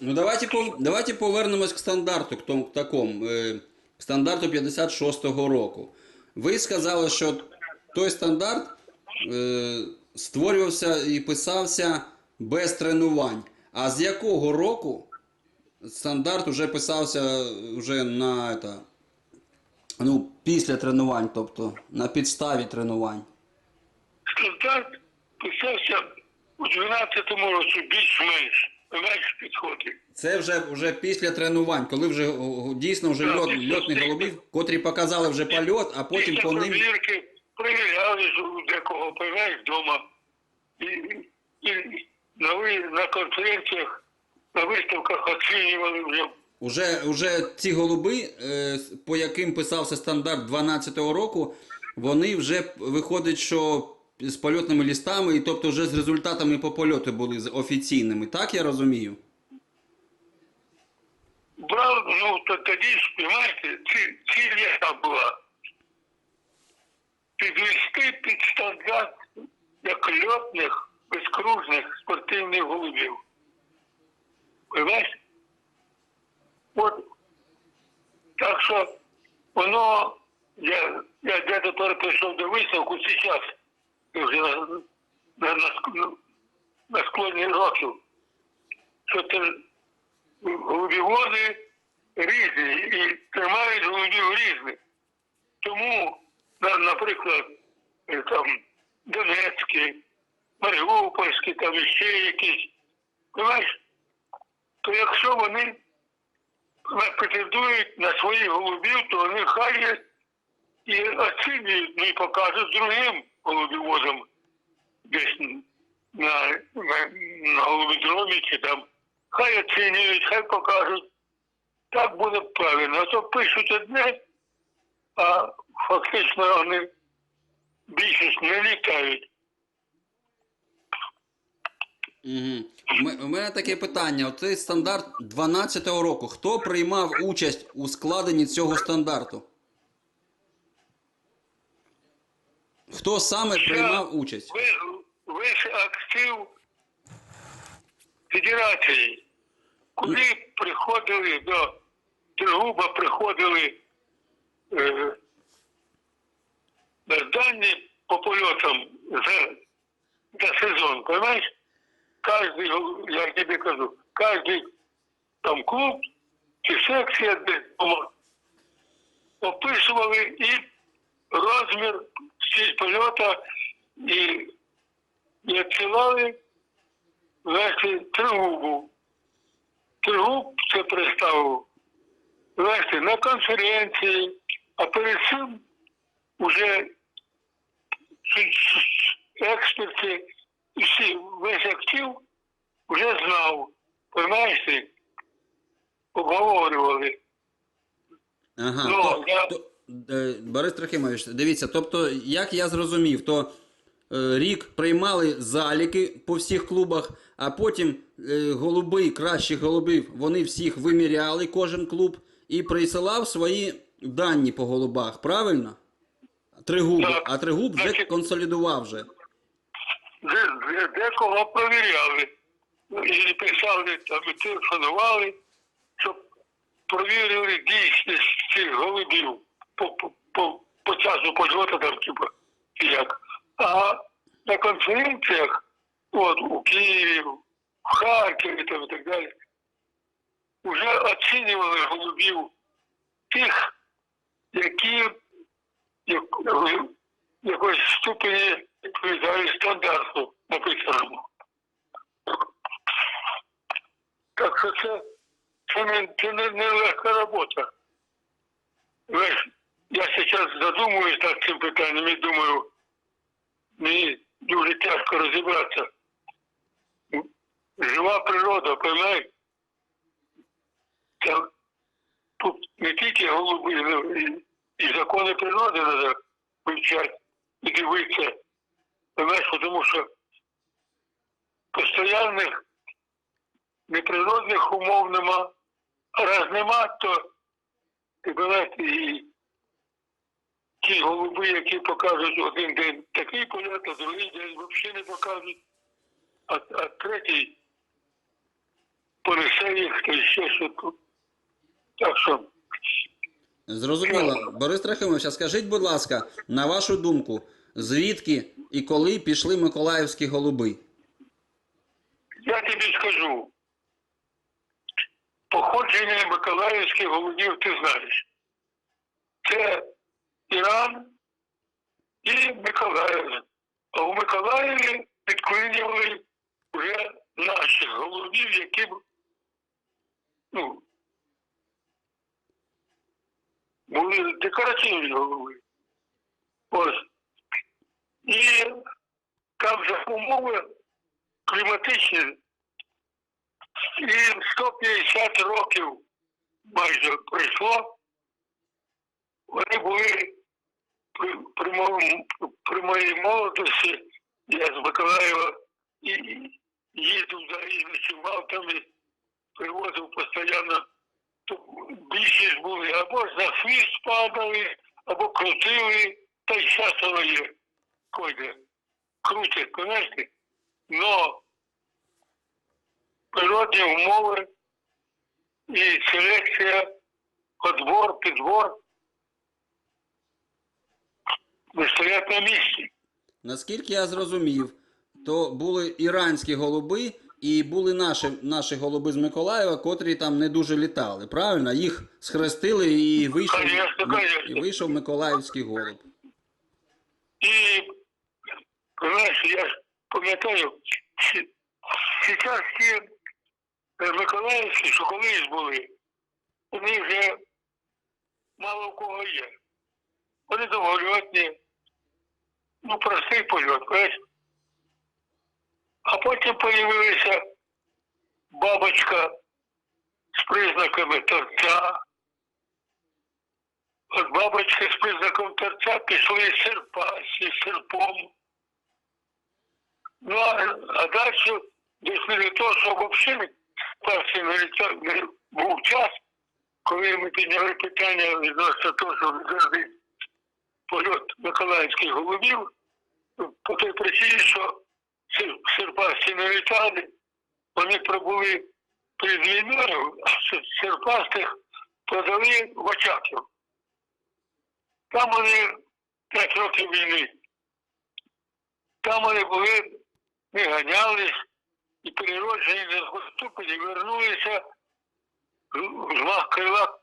Ну давайте, давайте повернемось к стандарту, к, тому, к такому, е, к стандарту 56-го року. Ви сказали, що той стандарт е, створювався і писався без тренувань. А з якого року стандарт вже писався вже на это, ну, після тренувань, тобто на підставі тренувань? Стандарт писався у 12-му році більш-менш. Менш підходить. Це вже, вже після тренувань, коли вже о, дійсно вже Так, льот, після голубів, котрі показали вже польот, а потім Після по ним. перевірки перевіряли ж у декого поймаєш вдома. І, і на, ви- на конференціях, на виставках оцінювали вже. Уже, уже ці голуби, е, с- по яким писався стандарт 12-го року, вони вже виходить, що з польотними лістами, і тобто вже з результатами по польоту були з- офіційними. Так я розумію? Брав, ну то тоді ці, ціль яка була. Підвести під стандарт як льотних, безкружних спортивних голубів. Понимаєш? От так що воно, я, я де тепер прийшов до висновку зараз, вже на, на, на, склоні років, що це голубіводи різні і тримають голубів різних. Тому, наприклад, е, там Донецькі, Маріупольські, там іще якісь, знаєш, то якщо вони претендують на своїх голубів, то вони хай і оцінюють, ну і покажуть другим голубіводам десь на, на, на голубідромі чи там. Хай оцінюють, хай покажуть. Так буде правильно. А то пишуть одне, а фактично вони більшість не літають. Угу. У мене таке питання: оцей стандарт 12-го року. Хто приймав участь у складенні цього стандарту? Хто саме приймав участь? Ви, ви ж актив федерації, куди приходили до Тригуба, приходили е, дані по польотам за, за сезон, понимаешь? Каждый, я тебе кажу, каждый там клуб чи секція дома описували і розмір стиль польота і, відсилали вести тригубу. Тригуб це представив вести на конференції, а перед цим уже експерти і всі весь актив вже знав, розумієш, обговорювали. Ага, Ну, то, я- то, Борис Трохимович, дивіться, тобто, як я зрозумів, то е, рік приймали заліки по всіх клубах, а потім е, голуби, кращих голубів, вони всіх виміряли, кожен клуб, і присилав свої дані по голубах, правильно? Тригуб, Так. а тригуб вже Значить- консолідував вже. де, де, декого провіряли. Ну, І писали, там, і телефонували, щоб провірили дійсність цих голубів по, по, по, по часу польоту, там, типу, як. А на конференціях, от у Києві, в Харкові там, і так далі, вже оцінювали голубів тих, які як, якось ступені відповідають стандарту написаному. Так що це, це, не, це не, не легка робота. Знаєш, я зараз задумуюсь над цим питанням і думаю, мені дуже тяжко розібратися. Жива природа? Це тут не тільки голуби, і, закони природи треба вивчати і дивитися. Знаєш, тому що постоянних неприродних умов нема. А раз нема, то ти і ті голуби, які покажуть один день такий польот, а другий день взагалі не покажуть, а, а третій понесе їх, то ще що тут. Так що, Зрозуміло. Борис Трохимович, а скажіть, будь ласка, на вашу думку, звідки і коли пішли миколаївські голуби? я тобі скажу, походження Миколаївських голубів ти знаєш. Це Іран і Миколаїв. А у Миколаєві підклинювали вже наших голубів, які ну, були декоративні голуби. Ось. І там же умови кліматичні. І 150 років майже пройшло. Вони були при, при, при моїй молодості, я з Миколаєва і їздив взагалі ночував там і привозив постійно. То більшість були або за хвіст падали, або крутили, та й воно є. Койде. Крутять, знаєте? Но природні умови і селекція, отбор, підбор не стоять на місці. Наскільки я зрозумів, то були іранські голуби і були наші, наші голуби з Миколаєва, котрі там не дуже літали. Правильно? Їх схрестили і вийшов, Конечно, конечно. і вийшов Миколаївський голуб. І, знаєш, я пам'ятаю, зараз ті е, Миколаївські, що колись були, вони вже мало в кого є. Вони довгольотні, ну простий польот, знаєш. А потім появилася бабочка з признаками торця. От бабочки з признаком торця пішли з серпа, з серпом. Ну, а, а далі дійшли до того, що взагалі перший не був час, коли ми підняли питання відносно того, що відразити польот Миколаївських голубів, по той причині, що сер- серпасті не літали, вони пробули перед війною, а серпастих продали в Очаків. Там вони 5 років війни. Там вони були, не ганялись і перероджені на Гоступелі вернулися в крила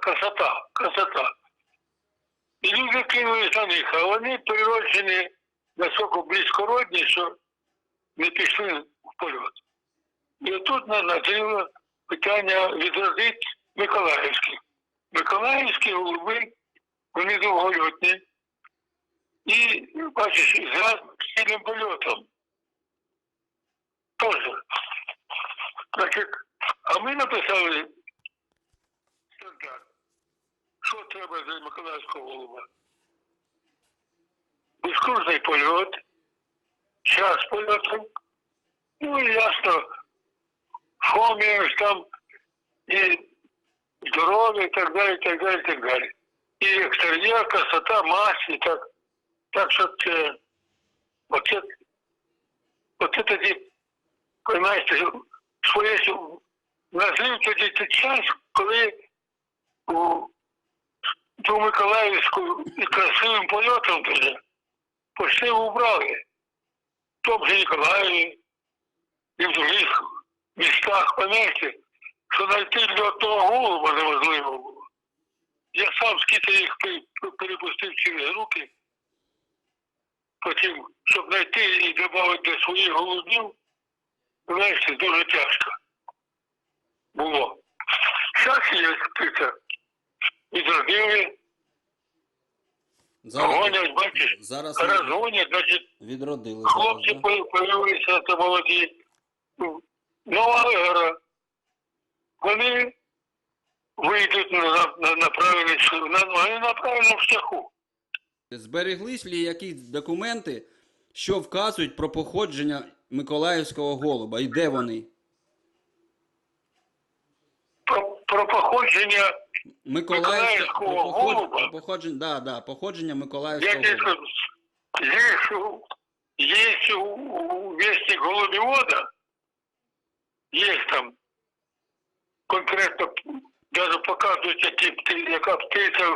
красота, красота. І люди кинулись на них, а вони природжені настільки близькородні, що не пішли в польот. І отут на- питання відродити Миколаївських. Миколаївські голуби, вони довгольотні. І, бачиш, з сильним польотом. Тоже. Значить, а ми написали. Що треба для Миколаївського голуба? Безкружний польот, час польоту, ну і ясно, фоміш там і здоров'я і так далі, і так далі, і так далі. І екстер'єр, красота, мазь, і так. Так що це, оце, оце тоді, розумієте, своє назив тоді той час, коли у ту Миколаївську і красивим польотом тоді почти убрали. Же Ніколаєві і в других містах, пам'ятаєте, що знайти для одного голуба неможливо було. Я сам скільки їх перепустив через руки, потім, щоб знайти і додати до своїх голубів, знаєте, дуже тяжко було. Зараз є птиця. Відродили, Зараз, гонять, бачиш, зараз розгонять, значить, відродили. Хлопці появилися та молоді. Ну, Нова ера. Вони вийдуть на, на, на правильний шлях, на, вони на правильному шляху. Збереглись ли якісь документи, що вказують про походження Миколаївського голуба і де вони? Про, про походження, Миколаївського голуба? походження, да, да, походження Миколаївського голуба. у, у вестник голубівода, є там конкретно навіть показують, які, яка птиця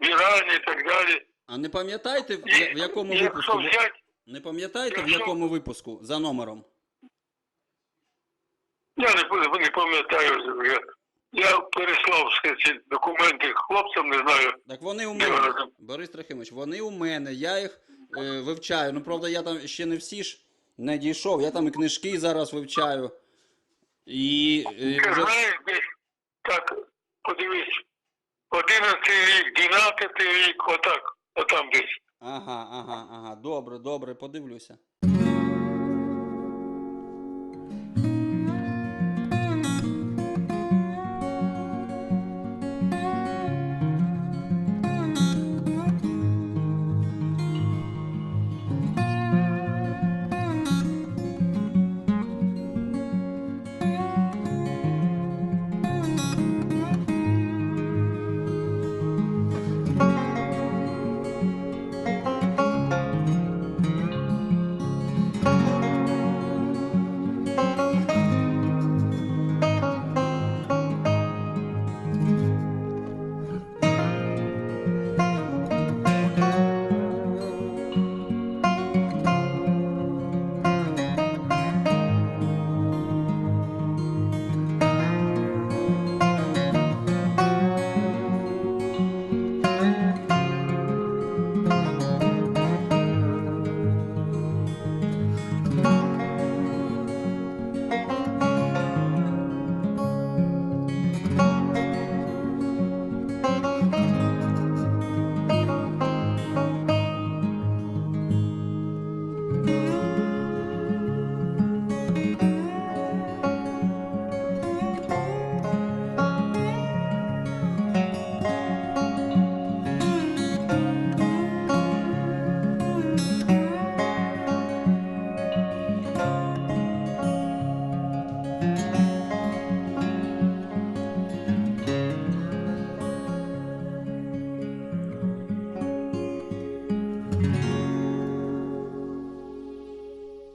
в Ірані і так далі. А не пам'ятаєте, в, я- в якому якщо випуску? ви- взяти, Не пам'ятаєте, в якщо- якому випуску за номером? я не, пам'ятаю- не пам'ятаю, я, я переслав ці документи хлопцям, не знаю. Так вони у мене. Борис Трохимович, вони у мене, я їх е, вивчаю. Ну, правда, я там ще не всі ж не дійшов. Я там і книжки зараз вивчаю. І е, Ти вже... знаєш, десь так, подивись, 11 рік, 12 рік, отак, отам десь. Ага, ага, ага. Добре, добре, подивлюся.